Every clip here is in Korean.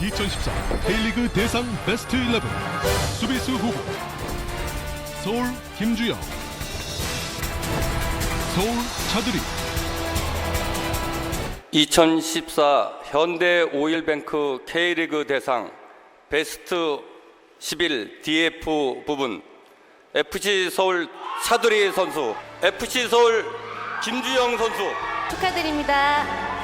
2014 K리그 대상 베스트 11 수비수 후보. 서울 김주영. 서울 차두리. 2014 현대 오일뱅크 K리그 대상 베스트 11 DF 부분. FC 서울 차두리 선수, FC 서울 김주영 선수, 축하드립니다.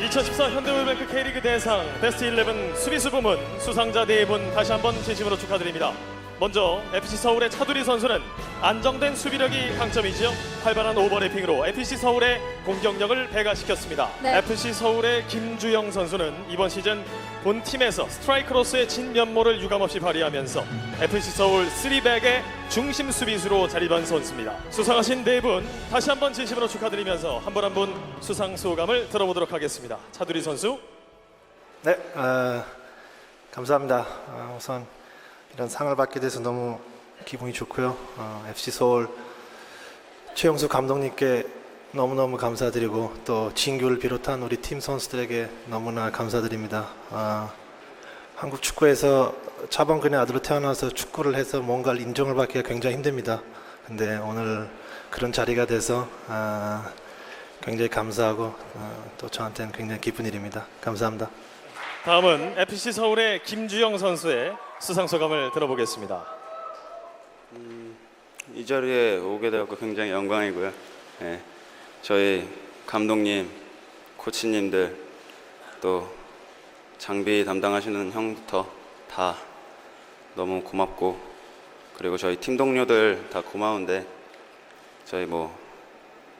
2014 현대오일뱅크 K리그 대상 베스트 11 수비수 부문 수상자 네 분 다시 한번 진심으로 축하드립니다. 먼저 FC 서울의 차두리 선수는 안정된 수비력이 강점이지요. 활발한 오버래핑으로 FC 서울의 공격력을 배가시켰습니다. 네. FC 서울의 김주영 선수는 이번 시즌 본 팀에서 스트라이크로서의 진면모를 유감없이 발휘하면서 FC 서울 3백의 중심 수비수로 자리한 선수입니다. 수상하신 네 분 다시 한번 진심으로 축하드리면서 한 분 한 분 수상 소감을 들어보도록 하겠습니다. 차두리 선수. 네, 어, 감사합니다. 어, 우선 이런 상을 받게 돼서 너무 기분이 좋고요. 어, FC 서울 최영수 감독님께 너무너무 감사드리고 또 진규를 비롯한 우리 팀 선수들에게 너무나 감사드립니다. 어, 한국 축구에서 차범근의 아들로 태어나서 축구를 해서 뭔가를 인정을 받기가 굉장히 힘듭니다. 근데 오늘 그런 자리가 돼서 아, 굉장히 감사하고 어, 또 저한테는 굉장히 기쁜 일입니다. 감사합니다. 다음은 FC 서울의 김주영 선수의 수상 소감을 들어보겠습니다. 이 자리에 오게 되었고 굉장히 영광이고요. 예, 저희 감독님, 코치님들 또 장비 담당하시는 형부터 다 너무 고맙고 그리고 저희 팀 동료들 다 고마운데 저희 뭐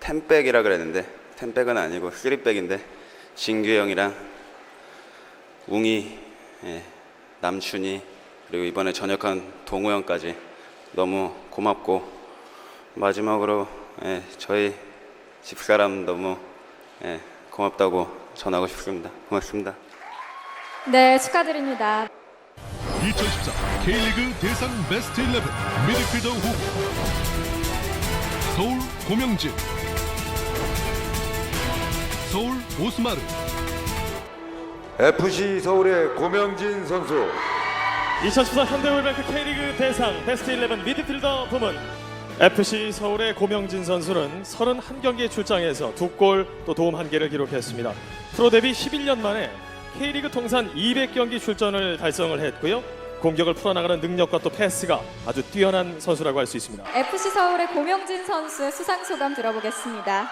텐백이라 그랬는데 텐백은 아니고 쓰리백인데 진규 형이랑 웅이, 예, 남춘이 그리고 이번에 전역한 동우 형까지 너무 고맙고 마지막으로 예, 저희 집사람 너무 예, 고맙다고 전하고 싶습니다. 고맙습니다. 네, 축하드립니다. 2014 K리그 대상 베스트 11 미드필더 후보 서울 고명진 서울 오스마르 FC 서울의 고명진 선수 2014 현대오일뱅크 K리그 대상 베스트 11 미드필더 부문 FC 서울의 고명진 선수는 31경기에 출장해서 두 골 또 도움 한 개를 기록했습니다. 프로 데뷔 11년 만에 K리그 통산 200경기 출전을 달성을 했고요. 공격을 풀어나가는 능력과 또 패스가 아주 뛰어난 선수라고 할 수 있습니다. FC 서울의 고명진 선수의 수상 소감 들어보겠습니다.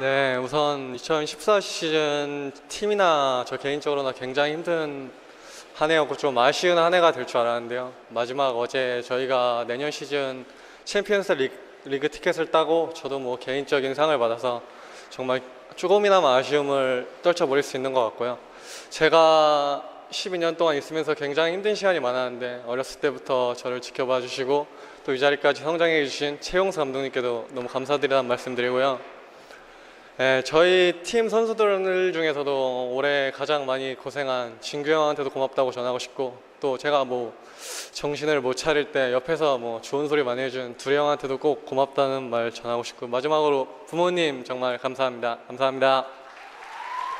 네, 우선 2014 시즌 팀이나 저 개인적으로나 굉장히 힘든 한 해였고 좀 아쉬운 한 해가 될 줄 알았는데요. 마지막 어제 저희가 내년 시즌 챔피언스 리그, 리그 티켓을 따고 저도 뭐 개인적인 상을 받아서 정말 조금이나마 아쉬움을 떨쳐버릴 수 있는 것 같고요. 제가 12년 동안 있으면서 굉장히 힘든 시간이 많았는데 어렸을 때부터 저를 지켜봐 주시고 또 이 자리까지 성장해 주신 최용수 감독님께도 너무 감사드리다는 말씀드리고요. 네, 저희 팀 선수들 중에서도 올해 가장 많이 고생한 진규 형한테도 고맙다고 전하고 싶고 또 제가 뭐 정신을 못 차릴 때 옆에서 뭐 좋은 소리 많이 해준 두리 형한테도 꼭 고맙다는 말 전하고 싶고 마지막으로 부모님 정말 감사합니다. 감사합니다.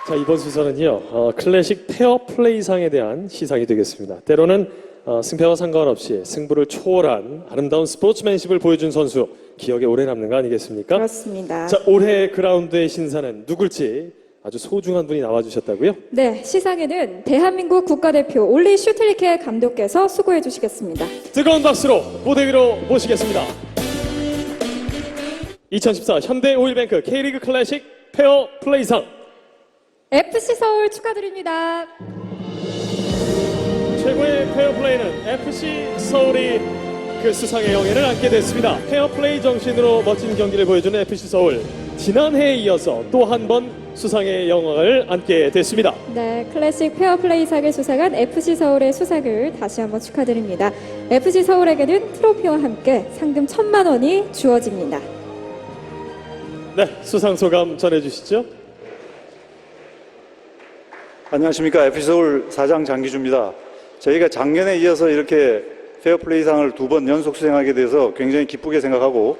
자 이번 수상은요 어, 클래식 페어 플레이상에 대한 시상이 되겠습니다. 때로는 어, 승패와 상관없이 승부를 초월한 아름다운 스포츠맨십을 보여준 선수 기억에 오래 남는 거 아니겠습니까? 그렇습니다. 자 올해 그라운드의 신사는 누굴지 아주 소중한 분이 나와주셨다고요? 네, 시상에는 대한민국 국가대표 올리 슈틸리케 감독께서 수고해 주시겠습니다. 뜨거운 박수로 무대 위로 모시겠습니다. 2014 현대 오일뱅크 K리그 클래식 페어 플레이상 FC 서울 축하드립니다. 최고의 페어플레이는 FC 서울이 그 수상의 영예를 안게 됐습니다. 페어플레이 정신으로 멋진 경기를 보여주는 FC 서울. 지난해에 이어서 또 한 번 수상의 영광을 안게 됐습니다. 네, 클래식 페어 플레이상을 수상한 FC 서울의 수상을 다시 한번 축하드립니다. FC 서울에게는 트로피와 함께 상금 천만 원이 주어집니다. 네, 수상 소감 전해주시죠. 안녕하십니까 FC 서울 사장 장기주입니다. 저희가 작년에 이어서 이렇게 페어플레이상을 두 번 연속 수행하게 돼서 굉장히 기쁘게 생각하고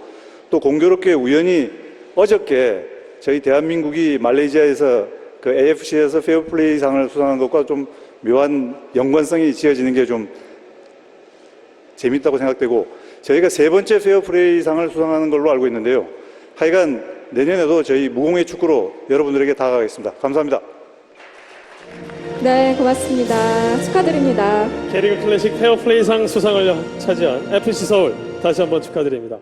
또 공교롭게 우연히 어저께 저희 대한민국이 말레이시아에서 그 AFC에서 페어플레이상을 수상한 것과 좀 묘한 연관성이 지어지는 게 좀 재밌다고 생각되고 저희가 세 번째 페어플레이상을 수상하는 걸로 알고 있는데요. 하여간 내년에도 저희 무공의 축구로 여러분들에게 다가가겠습니다. 감사합니다. 네, 고맙습니다. 축하드립니다. K리그 클래식 페어플레이상 수상을 차지한 FC 서울 다시 한번 축하드립니다.